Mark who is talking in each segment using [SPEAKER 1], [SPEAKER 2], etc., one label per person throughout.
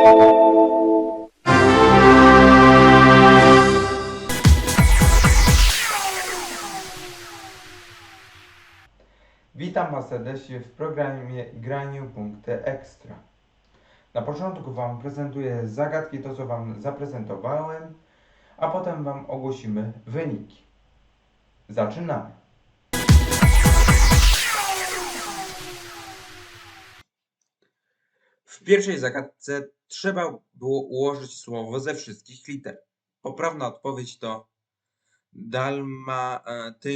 [SPEAKER 1] Witam Was serdecznie w programie Graniu. Na początku Wam prezentuję zagadki, to co Wam zaprezentowałem, a potem Wam ogłosimy wyniki. Zaczynamy.
[SPEAKER 2] W pierwszej zagadce trzeba było ułożyć słowo ze wszystkich liter. Poprawna odpowiedź to dalmatyńczyk.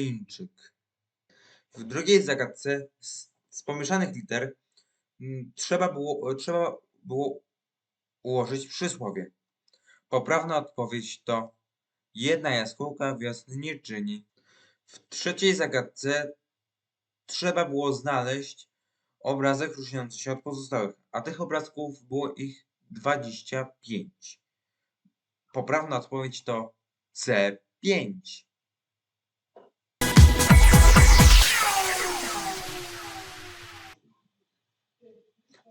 [SPEAKER 2] W drugiej zagadce z, z pomieszanych liter mm, trzeba było, trzeba było ułożyć przysłowie. Poprawna odpowiedź to jedna jaskółka wiosny nie czyni. W trzeciej zagadce trzeba było znaleźć obrazek różniący się od pozostałych, a tych obrazków było ich 25. Poprawna odpowiedź to C5.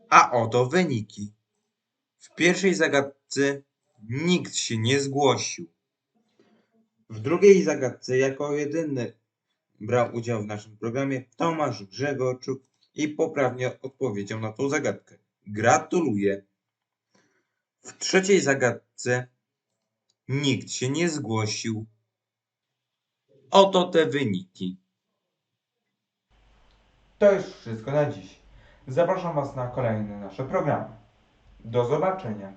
[SPEAKER 2] A oto wyniki. W pierwszej zagadce nikt się nie zgłosił. W drugiej zagadce jako jedyny brał udział w naszym programie Tomasz Grzegorczuk i poprawnie odpowiedział na tą zagadkę. Gratuluję. W trzeciej zagadce nikt się nie zgłosił. Oto te wyniki.
[SPEAKER 1] To już wszystko na dziś. Zapraszam Was na kolejne nasze programy. Do zobaczenia.